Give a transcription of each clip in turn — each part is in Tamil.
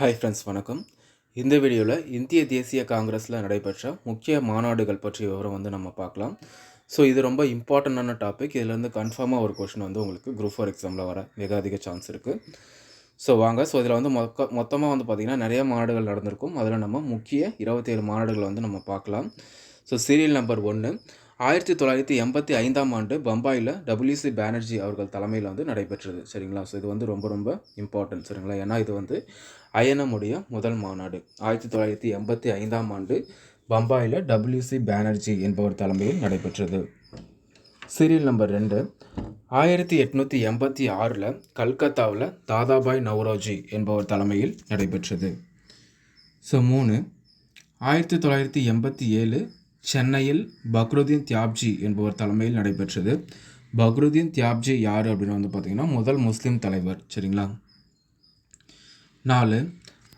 ஹாய் ஃப்ரெண்ட்ஸ் வணக்கம். இந்த வீடியோவில் இந்திய தேசிய காங்கிரஸில் நடைபெற்ற முக்கிய மாநாடுகள் பற்றிய விவரம் வந்து நம்ம பார்க்கலாம். ஸோ இது ரொம்ப இம்பார்ட்டண்டான டாபிக் இதுலேருந்து கன்ஃபார்மாக ஒரு கொஷின் வந்து உங்களுக்கு குரூப் ஃபோர் எக்ஸாமில் வர மிக அதிக சான்ஸ் இருக்குது ஸோ வாங்க. ஸோ இதில் வந்து மொக்க மொத்தமாக வந்து பார்த்திங்கன்னா நிறைய மாநாடுகள் நடந்திருக்கும். அதில் நம்ம முக்கிய இருபத்தேழு மாநாடுகளை வந்து நம்ம பார்க்கலாம். ஸோ சீரியல் நம்பர் ஒன்று ஆயிரத்தி தொள்ளாயிரத்தி எண்பத்தி ஐந்தாம் ஆண்டு பம்பாயில் டபிள்யூசி பானர்ஜி அவர்கள் தலைமையில் வந்து நடைபெற்றது. சரிங்களா? ஸோ இது வந்து ரொம்ப ரொம்ப இம்பார்ட்டன்ட் சரிங்களா? ஏன்னா இது வந்து INM முதல் மாநாடு. ஆயிரத்தி தொள்ளாயிரத்தி எண்பத்தி ஐந்தாம் ஆண்டு பம்பாயில் டபிள்யூசி பானர்ஜி என்பவர் தலைமையில் நடைபெற்றது. சீரியல் நம்பர் ரெண்டு. ஆயிரத்தி எட்நூற்றி எண்பத்தி ஆறில் கல்கத்தாவில் தாதாபாய் நவ்ரோஜி என்பவர் தலைமையில் நடைபெற்றது. ஸோ மூணு. ஆயிரத்தி தொள்ளாயிரத்தி எண்பத்தி ஏழு சென்னையில் பக்ருதீன் தியாப்ஜி என்பவர் தலைமையில் நடைபெற்றது. பக்ருதீன் தியாப்ஜி யார் அப்படின்னு வந்து பார்த்தீங்கன்னா முதல் முஸ்லீம் தலைவர். சரிங்களா? நாலு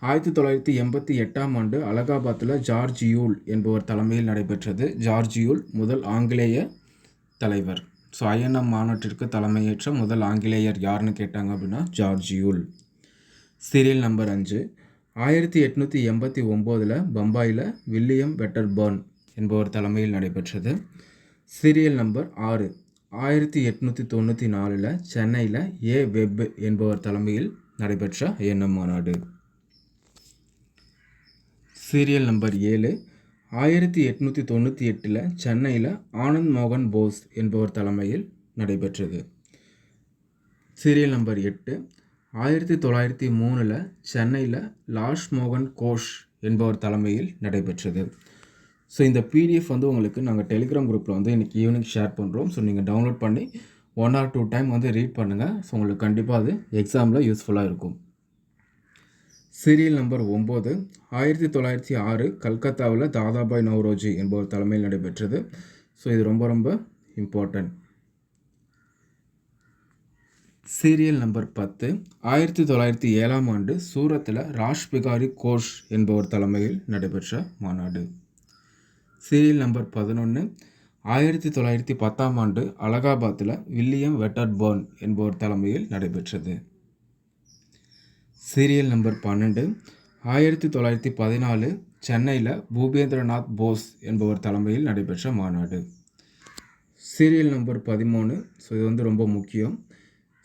ஆயிரத்தி தொள்ளாயிரத்தி எண்பத்தி எட்டாம் ஆண்டு அலகாபாத்தில் ஜார்ஜ் யூல் என்பவர் தலைமையில் நடைபெற்றது. ஜார்ஜ் யூல் முதல் ஆங்கிலேய தலைவர். ஸோ ஐஎன்எம் மாநாட்டிற்கு தலைமையேற்ற முதல் ஆங்கிலேயர் யாருன்னு கேட்டாங்க அப்படின்னா ஜார்ஜ் யூல் சீரியல் நம்பர் அஞ்சு ஆயிரத்தி எட்நூற்றி எண்பத்தி ஒம்போதில் பம்பாயில் வில்லியம் வெட்டர்பர்ன் என்பவர் தலைமையில் நடைபெற்றது. சீரியல் நம்பர் ஆறு. ஆயிரத்தி எட்நூற்றி தொண்ணூற்றி நாலில் சென்னையில் ஏ வெப் என்பவர் தலைமையில் நடைபெற்ற எண்ணம் மாநாடு. சீரியல் நம்பர் ஏழு. ஆயிரத்தி எட்நூற்றி தொண்ணூற்றி எட்டில் சென்னையில் ஆனந்த் மோகன் போஸ் என்பவர் தலைமையில் நடைபெற்றது. சீரியல் நம்பர் எட்டு. ஆயிரத்தி தொள்ளாயிரத்தி மூணில் சென்னையில் லாஷ் மோகன் கோஷ் என்பவர் தலைமையில் நடைபெற்றது. ஸோ இந்த பிடிஎஃப் வந்து உங்களுக்கு நாங்கள் டெலிகிராம் குரூப்பில் வந்து இன்றைக்கி ஈவினிங் ஷேர் பண்ணுறோம் ஸோ நீங்கள் டவுன்லோட் பண்ணி ஒன் ஆர் டூ டைம் வந்து ரீட் பண்ணுங்கள் ஸோ உங்களுக்கு கண்டிப்பாக அது எக்ஸாமில் யூஸ்ஃபுல்லாக இருக்கும். சீரியல் நம்பர் ஒம்பது ஆயிரத்தி தொள்ளாயிரத்தி ஆறு கல்கத்தாவில் தாதாபாய் நவ்ரோஜி என்பவர் தலைமையில் நடைபெற்றது. ஸோ இது ரொம்ப ரொம்ப இம்பார்ட்டன்ட் சீரியல் நம்பர் பத்து. ஆயிரத்தி தொள்ளாயிரத்தி ஏழாம் ஆண்டு சூரத்தில் ராஷ் பிகாரி கோஷ் என்பவர் தலைமையில் நடைபெற்ற மாநாடு. சீரியல் நம்பர் பதினொன்று ஆயிரத்தி தொள்ளாயிரத்தி பத்தாம் ஆண்டு அலகாபாத்தில் வில்லியம் வெட்டர்பர்ன் என்பவர் தலைமையில் நடைபெற்றது. சீரியல் நம்பர் பன்னெண்டு. ஆயிரத்தி தொள்ளாயிரத்தி பதினாலு சென்னையில் பூபேந்திரநாத் போஸ் என்பவர் தலைமையில் நடைபெற்ற மாநாடு. சீரியல் நம்பர் பதிமூணு. ஸோ இது வந்து ரொம்ப முக்கியம்.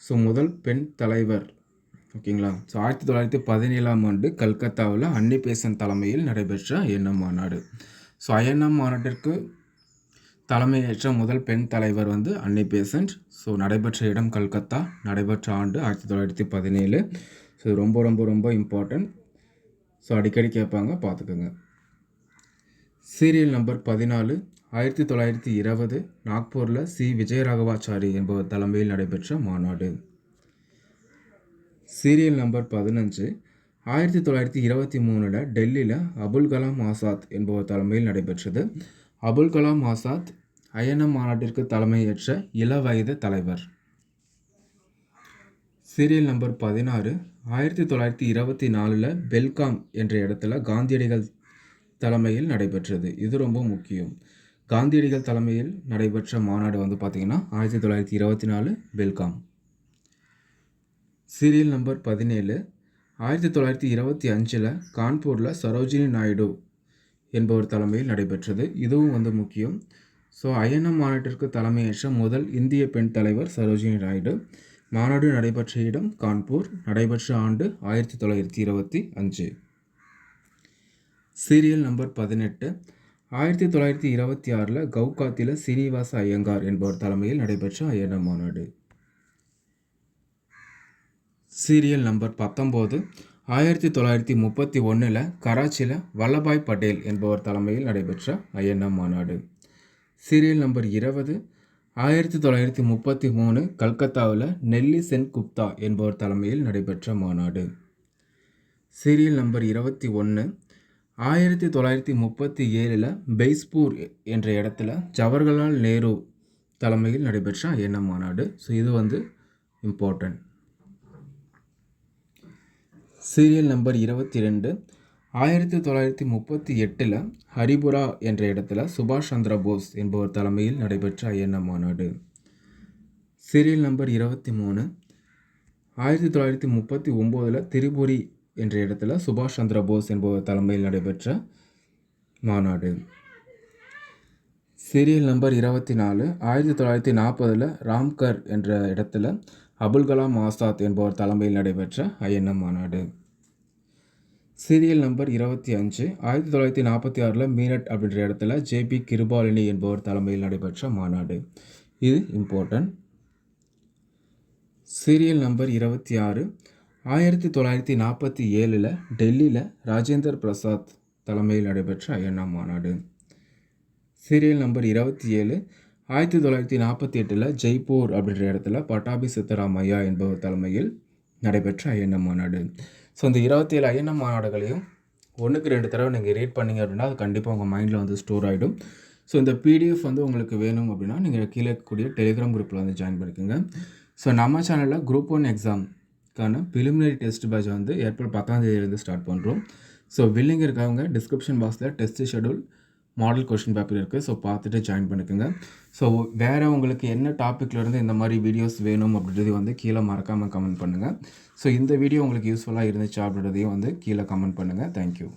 ஸோ முதல் பெண் தலைவர். ஓகேங்களா? ஸோ ஆயிரத்தி தொள்ளாயிரத்தி பதினேழாம் ஆண்டு கல்கத்தாவில் அன்னி பேசன் தலைமையில் நடைபெற்ற எண்ண மாநாடு? ஸோ ஐஎன்எம் மாநாட்டிற்கு தலைமையேற்ற முதல் பெண் தலைவர் வந்து அன்னி பேசன்ட். ஸோ நடைபெற்ற இடம் கல்கத்தா. நடைபெற்ற ஆண்டு ஆயிரத்தி தொள்ளாயிரத்தி பதினேழு. ஸோ ரொம்ப ரொம்ப ரொம்ப இம்பார்ட்டன்ட் ஸோ அடிக்கடி கேட்பாங்க பார்த்துக்கோங்க. சீரியல் நம்பர் பதினாலு ஆயிரத்தி தொள்ளாயிரத்தி இருபது நாக்பூரில் சி. விஜயராகவாச்சாரி என்பவர் தலைமையில் நடைபெற்ற மாநாடு. சீரியல் நம்பர் பதினஞ்சு ஆயிரத்தி தொள்ளாயிரத்தி இருபத்தி மூணில் டெல்லியில் அபுல் கலாம் ஆசாத் என்பவர் தலைமையில் நடைபெற்றது. அபுல் கலாம் ஆசாத் ஐஎன்எம் மாநாட்டிற்கு தலைமையேற்ற இள வயது தலைவர். சீரியல் நம்பர் பதினாறு ஆயிரத்தி தொள்ளாயிரத்தி இருபத்தி நாலில் பெல்காம் என்ற இடத்துல காந்தியடிகள் தலைமையில் நடைபெற்றது. இது ரொம்ப முக்கியம். காந்தியடிகள் தலைமையில் நடைபெற்ற மாநாடு வந்து பார்த்திங்கன்னா ஆயிரத்தி தொள்ளாயிரத்தி இருபத்தி நாலு பெல்காம். சீரியல் நம்பர் பதினேழு ஆயிரத்தி தொள்ளாயிரத்தி இருபத்தி அஞ்சில் கான்பூரில் சரோஜினி நாயுடு என்பவர் தலைமையில் நடைபெற்றது. இதுவும் வந்து முக்கியம். ஸோ ஐஎன்எம் மாநாட்டிற்கு தலைமையேற்ற முதல் இந்திய பெண் தலைவர் சரோஜினி நாயுடு. மாநாடு நடைபெற்ற இடம் கான்பூர். நடைபெற்ற ஆண்டு ஆயிரத்தி தொள்ளாயிரத்தி இருபத்தி அஞ்சு. சீரியல் நம்பர் பதினெட்டு. ஆயிரத்தி தொள்ளாயிரத்தி இருபத்தி ஆறில் கவுகாத்தில் சீனிவாச ஐயங்கார் என்பவர் தலைமையில் நடைபெற்ற ஐஎன்எம் மாநாடு. சீரியல் நம்பர் பத்தொம்போது ஆயிரத்தி தொள்ளாயிரத்தி முப்பத்தி ஒன்றில் கராச்சியில் வல்லபாய் பட்டேல் என்பவர் தலைமையில் நடைபெற்ற ஐஎன்எம் மாநாடு. சீரியல் நம்பர் இருபது ஆயிரத்தி தொள்ளாயிரத்தி முப்பத்தி மூணு கல்கத்தாவில் நெல்லி சென் குப்தா என்பவர் தலைமையில் நடைபெற்ற மாநாடு. சீரியல் நம்பர் இருபத்தி ஒன்று ஆயிரத்தி தொள்ளாயிரத்தி முப்பத்தி ஏழில் பெய்ஸ்பூர் என்ற இடத்துல ஜவஹர்லால் நேரு தலைமையில் நடைபெற்ற ஐஎன்எம் மாநாடு. ஸோ இது வந்து இம்பார்ட்டன்ட் சீரியல் நம்பர் இருபத்தி ரெண்டு ஆயிரத்தி தொள்ளாயிரத்தி முப்பத்தி எட்டில் ஹரிபுரா என்ற இடத்துல சுபாஷ் சந்திர போஸ் என்பவர் தலைமையில் நடைபெற்ற ஐஎன்எம் மாநாடு. சீரியல் நம்பர் இருபத்தி மூணு ஆயிரத்தி தொள்ளாயிரத்தி முப்பத்தி ஒம்போதில் திரிபுரி என்ற இடத்துல சுபாஷ் சந்திர போஸ் என்பவர் தலைமையில் நடைபெற்ற மாநாடு. சீரியல் நம்பர் இருபத்தி நாலு ஆயிரத்தி தொள்ளாயிரத்தி நாற்பதில் ராம்கர் என்ற இடத்துல அபுல் கலாம் ஆசாத் என்பவர் தலைமையில் நடைபெற்ற ஐஎன்எம் மாநாடு. சீரியல் நம்பர் இருபத்தி அஞ்சு ஆயிரத்தி தொள்ளாயிரத்தி நாற்பத்தி ஆறில் மீரட் அப்படின்ற இடத்துல ஜேபி கிருபாலினி என்பவர் தலைமையில் நடைபெற்ற மாநாடு. இது இம்பார்ட்டன்ட் சீரியல் நம்பர் இருபத்தி ஆறு ஆயிரத்தி தொள்ளாயிரத்தி நாற்பத்தி ஏழில் டெல்லியில் ராஜேந்தர் பிரசாத் தலைமையில் நடைபெற்ற ஐஎன்எம் மாநாடு. சீரியல் நம்பர் இருபத்தி ஏழு ஆயிரத்தி தொள்ளாயிரத்தி நாற்பத்தி எட்டில் ஜெய்ப்பூர் அப்படின்ற இடத்துல பட்டாபி சித்தராமையா என்பவர் தலைமையில் நடைபெற்ற ஐஎன்எம் மாநாடு. ஸோ இந்த இருபத்தி ஏழு ஐஎன்எம் மாநாடுகளையும் ஒன்றுக்கு ரெண்டு தடவை நீங்கள் ரீட் பண்ணீங்க அப்படின்னா அது கண்டிப்பாக உங்கள் மைண்டில் வந்து ஸ்டோர் ஆகிடும் ஸோ இந்த பிடிஎஃப் வந்து உங்களுக்கு வேணும் அப்படின்னா நீங்கள் கீழே இருக்கக்கூடிய டெலிகிராம் குரூப்பில் வந்து ஜாயின் பண்ணிக்கோங்க. ஸோ நம்ம சேனலில் குரூப் ஒன் எக்ஸாம்க்கான பிலிமினரி டெஸ்ட் பேட்ச் வந்து ஏப்ரல் பத்தாம் தேதியிலேருந்து ஸ்டார்ட் பண்ணுறோம் ஸோ வில்லிங் இருக்கவங்க டிஸ்கிரிப்ஷன் பாக்ஸில் test schedule model question paper இருக்குது ஸோ பார்த்துட்டு ஜாயின் பண்ணிக்கோங்க. ஸோ வேறு உங்களுக்கு என்ன டாப்பிக்லேருந்து இந்த மாதிரி வீடியோஸ் வேணும் அப்படின்றது வந்து கீழே மறக்காமல் கமெண்ட் பண்ணுங்கள் ஸோ இந்த வீடியோ உங்களுக்கு யூஸ்ஃபுல்லாக இருந்துச்சு அப்படின்றதையும் வந்து கீழே கமெண்ட் பண்ணுங்கள் தேங்க்யூ